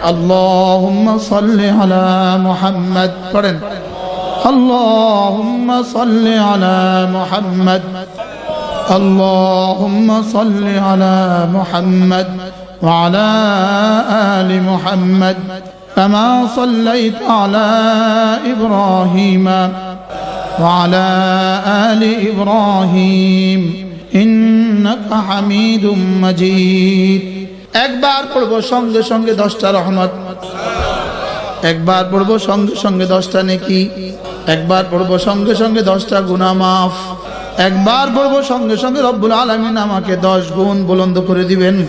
اللهم صل على محمد পড়েন اللهم صل على محمد اللهم صل على محمد وعلى آل محمد كما صليت على إبراهيم وعلى آل إبراهيم إنك حميد مجيد একবার পড়ব সঙ্গে সঙ্গে দশটা রহমত। একবার পড়ব সঙ্গে সঙ্গে দশটা নেকি। একবার পড়ব সঙ্গে সঙ্গে দশটা গুনা মাফ। একবার পড়ব সঙ্গে সঙ্গে রব্বুল আলমিন আমাকে দশ গুণ বুলন্দ করে দিবেন।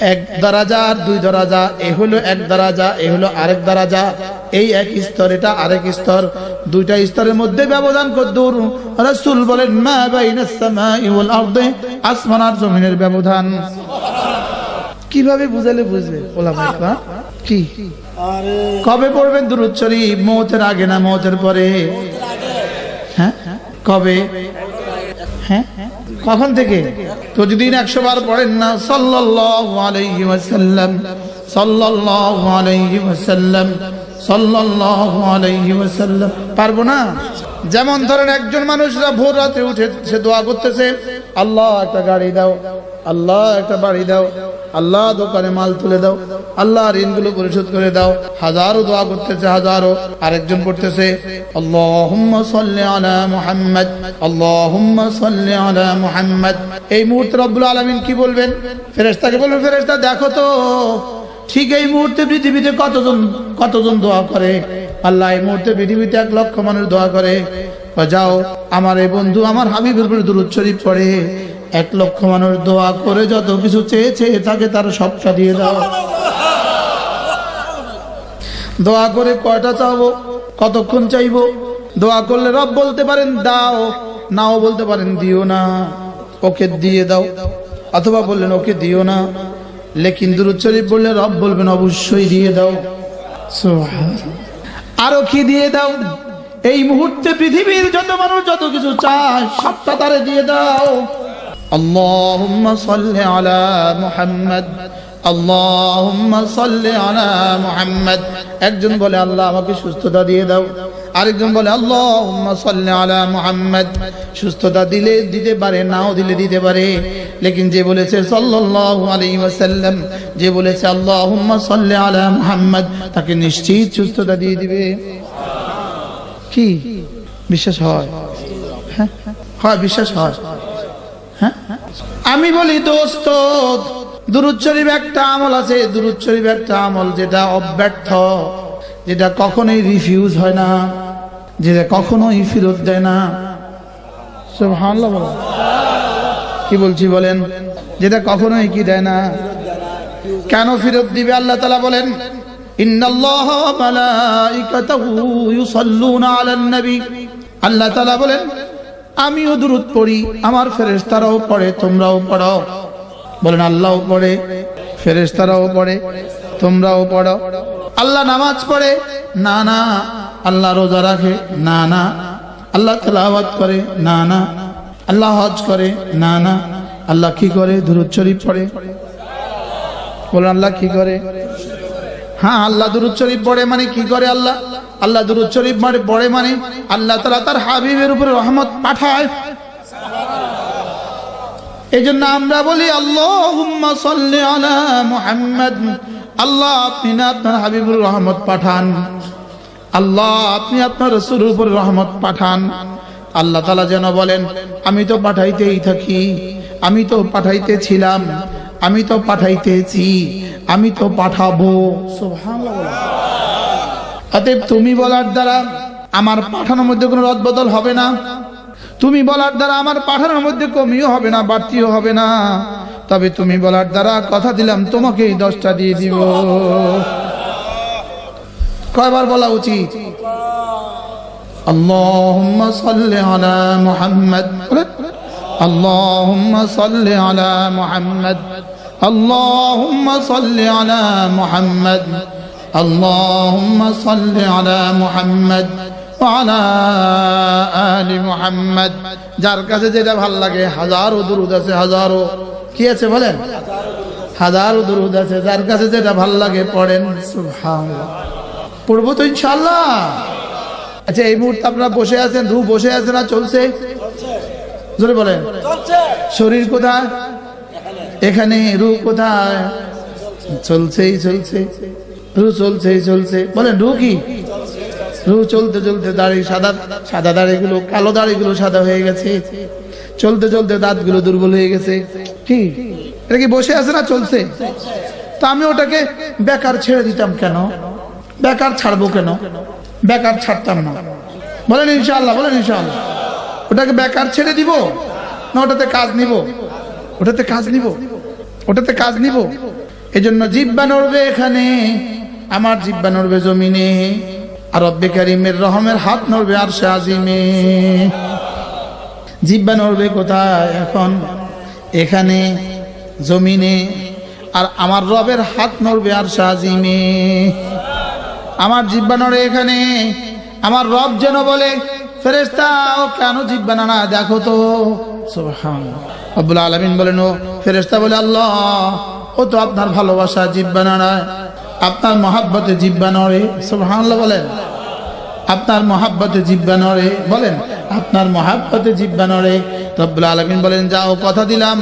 এক দারাজা, দুই দারাজা, এ হলো এক দারাজা, এ হলো আরেক দারাজা। এই এক স্তর, এটা আরেক স্তর। দুইটা স্তরের মধ্যে ব্যবধান কদ্দুর। রাসূল বলেন, মা বাইনাস সামাই ওয়াল আরদি আসমান আর জমিনের ব্যবধান। কীভাবে বুঝালে বুঝবে? ওলামা ইকরাম? কি? কবে পড়বেন দুরুদ শরীফ? মৌতের আগে না মৌতের পরে? হ্যাঁ? কবে? হ্যাঁ? কখন থেকে? প্রতিদিন একশো বার পড়েন না সাল্লাল্লাহু আলাইহি ওয়াসাল্লাম সাল্লাল্লাহু আলাইহি ওয়াসাল্লাম সাল্লাল্লাহু আলাইহি ওয়াসাল্লাম। পারব না? যেমন ধরেন একজন মানুষরা ভোর রাতে উঠে সে দোয়া করতেছে আল্লাহ একটা গাড়ি দাও আল্লাহ একটা বাড়ি দাও আল্লাহ দোকানে মাল তুলে দাও, আল্লাহ ঋণগুলো পরিশোধ করে দাও। হাজারো দোয়া করতেছে, হাজারো। আরেকজন করতেছে আল্লাহুম্মা সাল্লি আলা মুহাম্মদ, আল্লাহুম্মা সাল্লি আলা মুহাম্মদ। এই মুহূর্তে রব্বুল আলামিন কি বলবেন? ফেরেশতাকে বলবেন, ফেরেশতা, দেখো তো, ঠিক এই মুহূর্তে পৃথিবীতে কতজন কতজন দোয়া করে? আল্লাহ এই মুহূর্তে পৃথিবীতে এক লক্ষ মানুষ দোয়া করে। যাও, আমার এই বন্ধু, আমার হাবিবের উপরে দুরুদ শরীফ পড়ে। এক লক্ষ মানুষ দোয়া করে যত কিছু চেয়েছে তাকে তার সবটা দিয়ে দাও। দোয়া করে কয়টা চাবো? কতক্ষণ চাইব? দোয়া করলে রব বলতে পারেন, দাও। নাও বলতে পারেন, দিও না। ওকে দিয়ে দাও। অথবা বললেন, ওকে দিও না। লেকিন দুরুদ বললে রব বলবেন, অবশ্যই দিয়ে দাও। আরও কি দিয়ে দাও? এই মুহূর্তে পৃথিবীর যত মানুষ যত কিছু চায়, সবটা তারে দিয়ে দাও। اللهم صل على محمد اللهم صل على محمد একজন বলে আল্লাহ আমাকে সুস্থতা দিয়ে দাও আরেকজন বলে আল্লাহুম্মা সাল্লি আলা মুহাম্মদ সুস্থতা দিলে দিতে পারে নাও দিলে দিতে পারে লেকিন যে বলেছে সাল্লাল্লাহু আলাইহি ওয়াসাল্লাম যে বলেছে আল্লাহুম্মা সাল্লি আলা মুহাম্মদ তাকে নিশ্চিত সুস্থতা দিয়ে দিবে কি বিশ্বাস হয় হ্যাঁ হয় বিশ্বাস হয় হ্যাঁ আমি বলি দোস্ত, দুরুদ একটা আমল আছে, দুরুদ একটা আমল যেটা অব্যর্থ, যেটা কখনোই রিফিউজ হয় না, যেটা কখনোই ফেরত দেয় না। কি বলছি বলেন? যেটা কখনোই কি দেয় না। কেন ফেরত দিবে? আল্লাহ তালা বলেন আল্লাহ তাআলা বলেন আমিও দুরূদ পড়ি, আমার ফেরেশতারাও পড়ে, তোমরাও পড়ো। বলেন, আল্লাহও পড়ে, ফেরেশতারাও পড়ে, তোমরাও পড়ো। আল্লাহ নামাজ পড়ে, না না। আল্লাহ রোজা রাখে, না না। আল্লাহ তেলাওয়াত করে, না না। আল্লাহ হজ করে, না না। আল্লাহ কি করে? দুরূদ শরীফ পড়ে। বলেন, আল্লাহ কি করে? হ্যাঁ আল্লাহ দুরুদ শরীফ পড়ে মানে কি করে আল্লাহ? আল্লাহ দুরুদ শরীফ মানে পড়ে মানে আল্লাহ তালা তার হাবিবের উপরে রহমত পাঠায়। এই জন্য আমরা বলি, আল্লাহুম্মা সাল্লি আলা মুহাম্মদ। আল্লাহ, আপনি না আপনার হাবিবুর রহমত পাঠান। আল্লাহ, আপনি আপনার রসুলের উপর রহমত পাঠান। আল্লাহ তালা যেন বলেন, আমি তো পাঠাইতেই থাকি, আমি তো পাঠাইতে পাঠাইতেছিলাম আমি তো পাঠাইতেছি আমি তো পাঠাবো সুবহানাল্লাহ বলো। অতএব তুমি বলার দ্বারা আমার পাঠানোর মধ্যে কোনো রদবদল হবে না তুমি বলার দ্বারা আমার পাঠানোর মধ্যে কমিও হবে না বাড়তিও হবে না তবে তুমি বলার দ্বারা কথা দিলাম তোমাকেই দশটা দিয়ে দিব কয়বার বলা উচিত اللهم صل على محمد اللهم صل على محمد اللهم صل على محمد اللهم صل على محمد وعلى آل محمد যার কাছে যেটা ভাল লাগে হাজারো দুরুদ আছে হাজারো কি আছে বলেন হাজারো দরুদ আছে যার কাছে যেটা ভাল লাগে পড়েন সুবহানাল্লাহ পড়বো তো ইনশাল্লাহ আচ্ছা এই মুহূর্তে আপনারা বসে আছেন রু বসে আছে না চলছে জোরে বলেন শরীর কোথায় এখানে রু কোথায়? চলছেই চলছে রু চলছেই চলছে বলে রু কি? রু চলতে চলতে দাড়ি সাদা সাদা দাড়িগুলো, কালো দাড়িগুলো সাদা হয়ে গেছে। চলতে চলতে দাঁতগুলো দুর্বল হয়ে গেছে। কি? এটা কি বসে আছে না চলছে? তো আমি ওটাকে বেকার ছেড়ে দিতাম কেন? বেকার ছাড়বো কেন? বেকার ছাড়তাম না। বলেন ইনশাল্লাহ বলেন ইনশাআল্লাহ। ওটাকে বেকার ছেড়ে দিব না ওটাতে কাজ নিব? ওটাতে কাজ নিব? ওটাতে কাজ নিব। এজন্য জিব্বা নড়বে এখানে, আমার জিব্বা নড়বে জমিনে, আর রব্বে কারিমের রহমের হাত নড়বে আর সে আজিমে। জিব্বা নড়বে কোথায় এখন? এখানে, জমিনে, আর আমার রবের হাত নড়বে আর সে আজিমে। আমার জিব্বা নড়ে এখানে, আমার রব যেন বলে ফেরেস্তা ও কেন জিব্বা না? দেখো তো। আব্বুল আলমিন বলেন, ও ফেরেস্তা বলে, আল্লাহ, ও তো আপনার ভালোবাসা জিব্বা নাড়ায় আপনার মহাব্বতে জিব্বা নড়ে সুবহানাল্লাহ বলেন। আপনার মহাব্বতে জিব্বা নড়ে বলেন, আপনার মহাব্বতে জিব্বা নড়ে রব্বুল আলমিন বলেন, যাও, কথা দিলাম।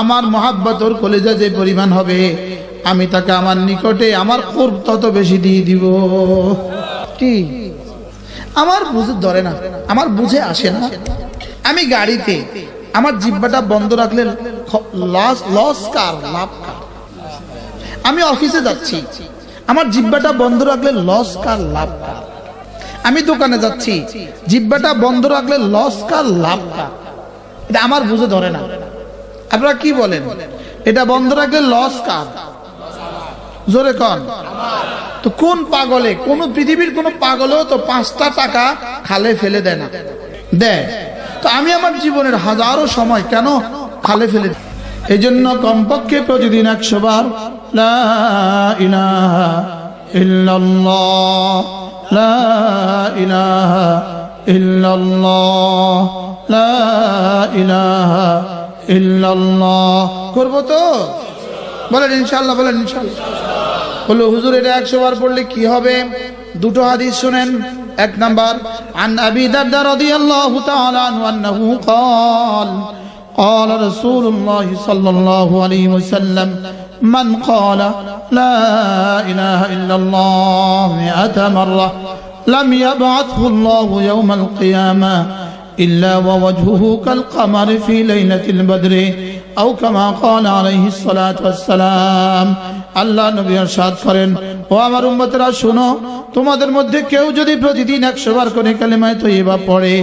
আমার মহাব্বত ওর কলেজা যে পরিমাণ হবে, আমি তাকে আমার নিকটে, আমার খুব তত বেশি দিয়ে দিব। কি? আমার বুঝে ধরে না, আমার বুঝে আসে না। আমি গাড়িতে, আমার জিব্বাটা বন্ধ রাখলে লস লাভ আমি অফিসে যাচ্ছি, আমার জিব্বাটা বন্ধ রাখলে লস কার, লাভ কার? আমি দোকানে যাচ্ছি, জিব্বাটা বন্ধ রাখলে লস কার, লাভ কার? এটা আমার বুঝে ধরে না। আপনারা কি বলেন? এটা বন্ধ রাখলে লস কার? জোরে কন। তো কোন পাগলে, কোন পৃথিবীর কোন পাগলেও তো পাঁচটা টাকা খালে ফেলে দেয় না। দেয়। তো আমি আমার জীবনের হাজারো সময় কেন খালে ফেলে? এই জন্য কমপক্ষে প্রতিদিন একশো বার করব তো? বলেন ইনশাল্লাহ বলেন ইনশাল্লাহ বললো হুজুর এটা একশো বার পড়লে কি হবে দুটো হাদিস শুনেন এক নাম্বার عن أبي درداء رضي الله تعالى عنه أنه قال قال رسول الله صلى الله عليه وسلم من قال لا إله إلا الله مئة مرة لم يبعثه الله يوم القيامة إلا ووجهه كالقمر في ليلة البدر আও আল্লাহ নবী সাদ করেন, ও আমার উম্মতেরা, শুনো, তোমাদের মধ্যে কেউ যদি প্রতিদিন একশো বার করে কালেমায় তো এবার পড়ে,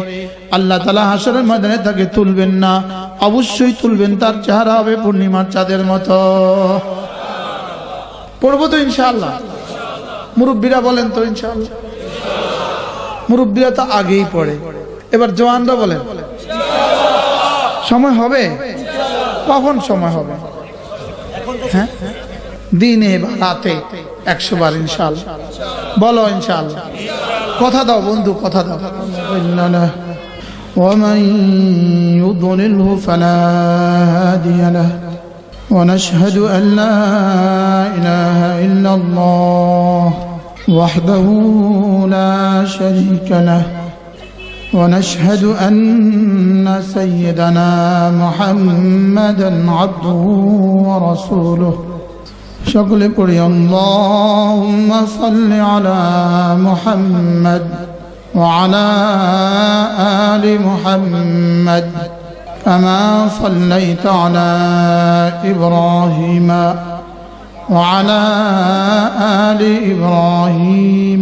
আল্লাহ তালা হাসরের ময়দানে তাকে তুলবেন না। অবশ্যই তুলবেন, তার চেহারা হবে পূর্ণিমার চাঁদের মতো। পড়ব তো ইনশাল্লাহ মুরব্বীরা বলেন তো ইনশাআল্লাহ। মুরব্বীরা তো আগেই পড়ে। এবার জওয়ানরা বলেন, সময় হবে? কখন সময় হবে হ্যাঁ দিনে বা রাতে একশো বার ইনশাল বলো ইনশাল কথা দাও বন্ধু কথা দাও ومن يضلله فلا هادي له ونشهد أن لا إله إلا الله وحده لا شريك له ونشهد أن سيدنا محمدا عبده ورسوله. شغل قل اللهم صل على محمد وعلى آل محمد كما صليت على إبراهيم وعلى آل إبراهيم